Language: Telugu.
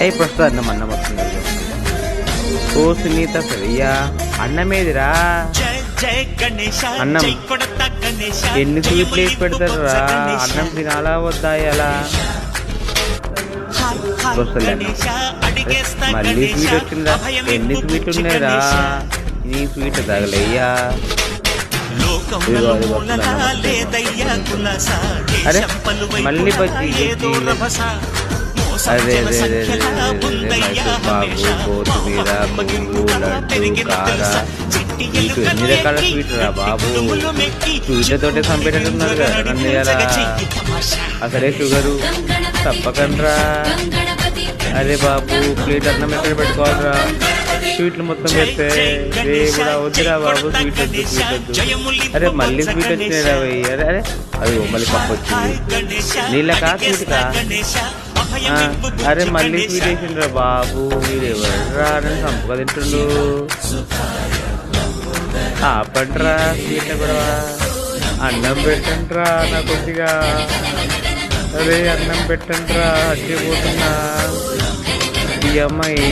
ఏ ప్రస్తుతం అన్నం అన్నం వస్తుంది ఓ సునీత సరియా అన్నమేదిరా అన్నం. ఎన్ని జై పెడతారు రా అన్నం తినాలా వద్దా ఎలా? మళ్ళీ స్వీట్ వచ్చిందా ఎన్ని స్వీట్ ఉన్నాయిరా? నీ స్వీట్ తగలయ్యా. అరే, మళ్ళీ బజ్జీ, అదే అదే అదే మైసూర్ కొత్తిమీర పువ్వు లడ్డు కార నీకు ఎన్ని రకాల స్వీట్ రా బాబు కుడుములు స్వీట్లతోటే చంపేటట్టున్నారు కదా నన్ను అసలే షుగరు తప్పకండ్రా అరే బాబు ప్లేట్ అన్నం ఎక్కడ పెట్టుకోవాలరా స్వీట్లు మొత్తం పెడితే దేవుడా వద్దురా బాబు స్వీట్ వద్దు స్వీట్ వద్దు అరే మళ్ళీ స్వీట్ వచ్చినాయి రా అరే అరే అది మళ్ళీ పంపొచ్చు వచ్చింది నీళ్ళకా స్వీట్కా అరే మళ్ళీ స్వీట్ వేసిండ్రా బాబు మీరు ఎవర్రా అని సంపక తింటుండు. ఆపండ్రా స్వీట్ కూడా అన్నం పెట్టండ్రా నా కొద్దిగా. అరే అన్నం పెట్టండ్రా అడ్డిపోతున్నా ఈ అమ్మాయి